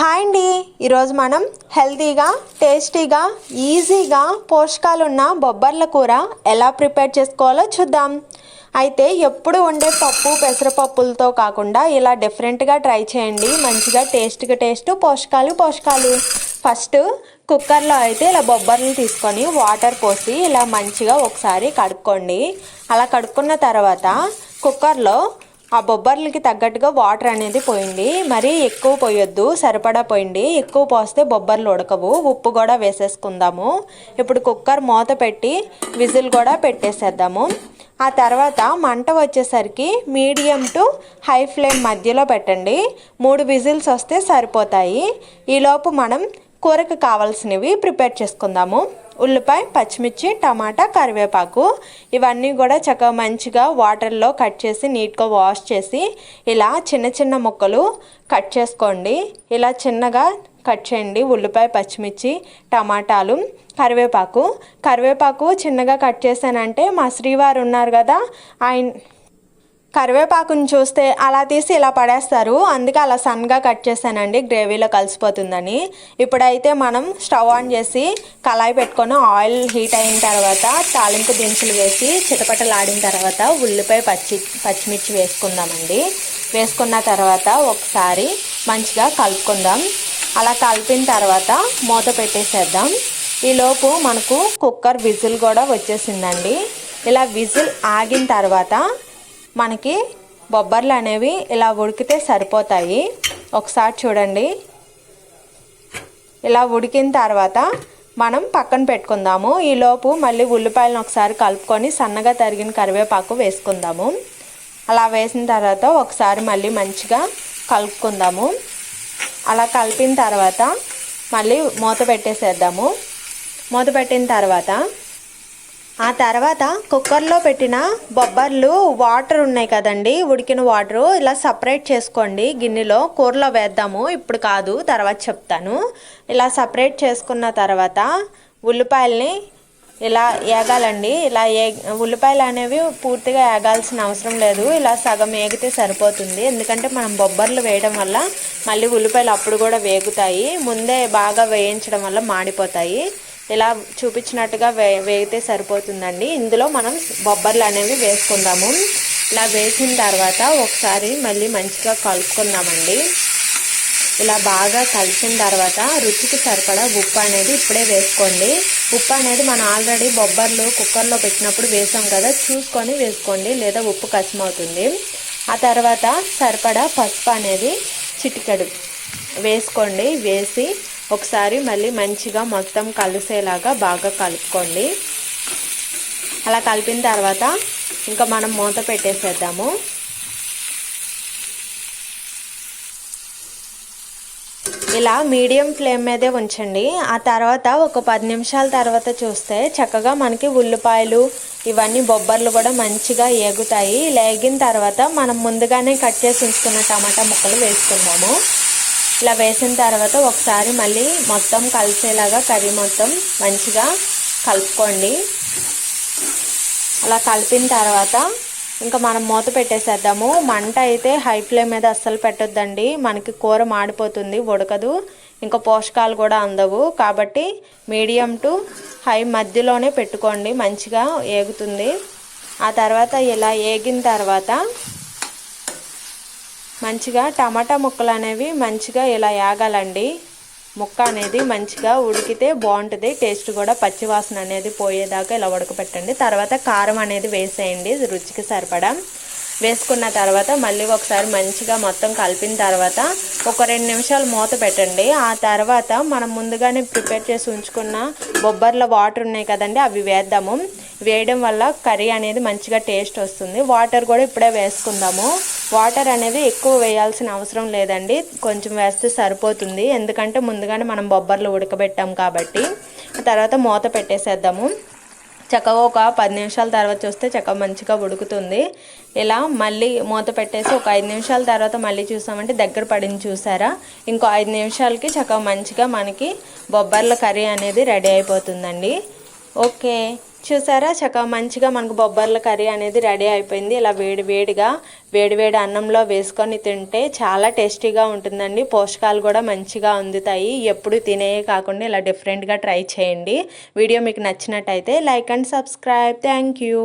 Hi అండి. ఈరోజు మనం హెల్తీగా టేస్టీగా ఈజీగా పోషకాలున్న బొబ్బర్ల కూర ఎలా ప్రిపేర్ చేసుకోవాలో చూద్దాం. అయితే ఎప్పుడు వండే పప్పు పెసరపప్పులతో కాకుండా ఇలా డిఫరెంట్గా ట్రై చేయండి. మంచిగా టేస్ట్గా టేస్ట్ పోషకాలు పోషకాలు. ఫస్ట్ కుక్కర్లో అయితే ఇలా బొబ్బర్లు తీసుకొని వాటర్ పోసి ఇలా మంచిగా ఒకసారి కడుక్కోండి. అలా కడుక్కున్న తర్వాత కుక్కర్లో ఆ బొబ్బర్లకి తగ్గట్టుగా వాటర్ అనేది పోయింది. మరి ఎక్కువ పోయొద్దు సరిపడా పోయింది. ఎక్కువ పోస్తే బొబ్బర్లు ఉడకవు. ఉప్పు కూడా వేసేసుకుందాము. ఇప్పుడు కుక్కర్ మూత పెట్టి విజిల్ కూడా పెట్టేసేద్దాము. ఆ తర్వాత మంట వచ్చేసరికి మీడియం టు హై ఫ్లేమ్ మధ్యలో పెట్టండి. మూడు విజిల్స్ వస్తే సరిపోతాయి. ఈలోపు మనం కూరకు కావాల్సినవి ప్రిపేర్ చేసుకుందాము. ఉల్లిపాయ పచ్చిమిర్చి టమాటా కరివేపాకు ఇవన్నీ కూడా చక్కగా మంచిగా వాటర్లో కట్ చేసి నీట్గా వాష్ చేసి ఇలా చిన్న చిన్న ముక్కలు కట్ చేసుకోండి. ఇలా చిన్నగా కట్ చేయండి. ఉల్లిపాయ పచ్చిమిర్చి టమాటాలు కరివేపాకు. కరివేపాకు చిన్నగా కట్ చేశానంటే మా శ్రీవారు ఉన్నారు కదా ఆయన కరివేపాకుని చూస్తే అలా తీసి ఇలా పడేస్తారు. అందుకే అలా సన్గా కట్ చేశానండి. గ్రేవీలో కలిసిపోతుందని. ఇప్పుడైతే మనం స్టవ్ ఆన్ చేసి కళాయి పెట్టుకొని ఆయిల్ హీట్ అయిన తర్వాత తాలింపు దినుసులు వేసి చిటపటలాడిన తర్వాత ఉల్లిపాయ పచ్చి పచ్చిమిర్చి వేసుకుందామండి. వేసుకున్న తర్వాత ఒకసారి మంచిగా కలుపుకుందాం. అలా కలిపిన తర్వాత మూత పెట్టేసేద్దాం. ఈలోపు మనకు కుక్కర్ విజిల్ కూడా వచ్చేసిందండి. ఇలా విజిల్ ఆగిన తర్వాత మనకి బొబ్బర్లు అనేవి ఇలా ఉడికితే సరిపోతాయి. ఒకసారి చూడండి. ఇలా ఉడికిన తర్వాత మనం పక్కన పెట్టుకుందాము. ఈలోపు మళ్ళీ ఉల్లిపాయలను ఒకసారి కలుపుకొని సన్నగా తరిగిన కరివేపాకు వేసుకుందాము. అలా వేసిన తర్వాత ఒకసారి మళ్ళీ మంచిగా కలుపుకుందాము. అలా కలిపిన తర్వాత మళ్ళీ మూత పెట్టేసేద్దాము. మూత పెట్టిన తర్వాత ఆ తర్వాత కుక్కర్లో పెట్టిన బొబ్బర్లు వాటర్ ఉన్నాయి కదండి ఉడికిన వాటర్ ఇలా సపరేట్ చేసుకోండి. గిన్నెలో కూరలో వేద్దాము ఇప్పుడు కాదు తర్వాత చెప్తాను. ఇలా సపరేట్ చేసుకున్న తర్వాత ఉల్లిపాయల్ని ఇలా ఏగాలండి. ఇలా ఏ ఉల్లిపాయలు అనేవి పూర్తిగా ఏగాల్సిన అవసరం లేదు. ఇలా సగం ఏగితే సరిపోతుంది. ఎందుకంటే మనం బొబ్బర్లు వేయడం వల్ల మళ్ళీ ఉల్లిపాయలు అప్పుడు కూడా వేగుతాయి. ముందే బాగా వేయించడం వల్ల మాడిపోతాయి. ఇలా చూపించినట్టుగా వే వేగితే సరిపోతుందండి. ఇందులో మనం బొబ్బర్లు అనేవి వేసుకుందాము. ఇలా వేసిన తర్వాత ఒకసారి మళ్ళీ మంచిగా కలుపుకుందామండి. ఇలా బాగా కలిసిన తర్వాత రుచికి సరిపడా ఉప్పు అనేది ఇప్పుడే వేసుకోండి. ఉప్పు అనేది మనం ఆల్రెడీ బొబ్బర్లు కుక్కర్లో పెట్టినప్పుడు వేసాం కదా చూసుకొని వేసుకోండి లేదా ఉప్పు కష్టమవుతుంది ఆ తర్వాత సరిపడా పసుపు అనేది చిటికెడు వేసుకోండి. వేసి ఒకసారి మళ్ళీ మంచిగా మొత్తం కలిసేలాగా బాగా కలుపుకోండి. అలా కలిపిన తర్వాత ఇంకా మనం మూత పెట్టేసేద్దాము. ఇలా మీడియం ఫ్లేమ్ మీదే ఉంచండి. ఆ తర్వాత ఒక పది నిమిషాల తర్వాత చూస్తే చక్కగా మనకి ఉల్లిపాయలు ఇవన్నీ బొబ్బర్లు కూడా మంచిగా ఏగుతాయి. లేగిన తర్వాత మనం ముందుగానే కట్ చేసి ఉంచుకున్న టమాటా ముక్కలు వేసుకుందాము. ఇలా వేసిన తర్వాత ఒకసారి మళ్ళీ మొత్తం కలిసేలాగా కర్రీ మొత్తం మంచిగా కలుపుకోండి. అలా కలిపిన తర్వాత ఇంకా మనం మూత పెట్టేసేద్దాము. మంట అయితే హై ఫ్లేమ్ మీద అస్సలు పెట్టొద్దండి. మనకి కూర మాడిపోతుంది ఉడకదు. ఇంకా పోషకాలు కూడా అందవు. కాబట్టి మీడియం టు హై మధ్యలోనే పెట్టుకోండి. మంచిగా ఏగుతుంది. ఆ తర్వాత ఇలా ఏగిన తర్వాత మంచిగా టమాటా ముక్కలు అనేవి మంచిగా ఇలా యాగాలండి. ముక్క అనేది మంచిగా ఉడికితే బాగుంటుంది టేస్ట్ కూడా పచ్చివాసన అనేది పోయేదాకా ఇలా ఉడకపెట్టండి. తర్వాత కారం అనేది వేసేయండి రుచికి సరిపడా. వేసుకున్న తర్వాత మళ్ళీ ఒకసారి మంచిగా మొత్తం కలిపిన తర్వాత ఒక రెండు నిమిషాలు మూత పెట్టండి. ఆ తర్వాత మనం ముందుగానే ప్రిపేర్ చేసి ఉంచుకున్న బొబ్బర్ల వాటర్ ఉన్నాయి కదండి అవి వేద్దాము. వేయడం వల్ల కర్రీ అనేది మంచిగా టేస్ట్ వస్తుంది. వాటర్ కూడా ఇప్పుడే వేసుకుందాము. వాటర్ అనేది ఎక్కువ వేయాల్సిన అవసరం లేదండి. కొంచెం వేస్తే సరిపోతుంది. ఎందుకంటే ముందుగానే మనం బొబ్బర్లు ఉడకబెట్టాం కాబట్టి తర్వాత మూత పెట్టేసేద్దాము. చక్కగా ఒక పది నిమిషాల తర్వాత చూస్తే చక్కగా మంచిగా ఉడుకుతుంది. ఇలా మళ్ళీ మూత పెట్టేసి ఒక ఐదు నిమిషాల తర్వాత మళ్ళీ చూసామంటే దగ్గర పడింది చూసారా? ఇంకో ఐదు నిమిషాలకి చక్కగా మంచిగా మనకి బొబ్బర్ల కర్రీ అనేది రెడీ అయిపోతుందండి. ఓకే. చూసారా? చక్కగా మంచిగా మనకు బొబ్బర్ల కర్రీ అనేది రెడీ అయిపోయింది. ఇలా వేడి వేడిగా వేడి వేడి అన్నంలో వేసుకొని తింటే చాలా టేస్టీగా ఉంటుందండి. పోషకాలు కూడా మంచిగా అందుతాయి. ఎప్పుడు తినే కాకుండా ఇలా డిఫరెంట్గా ట్రై చేయండి. వీడియో మీకు నచ్చినట్టయితే like and subscribe. Thank you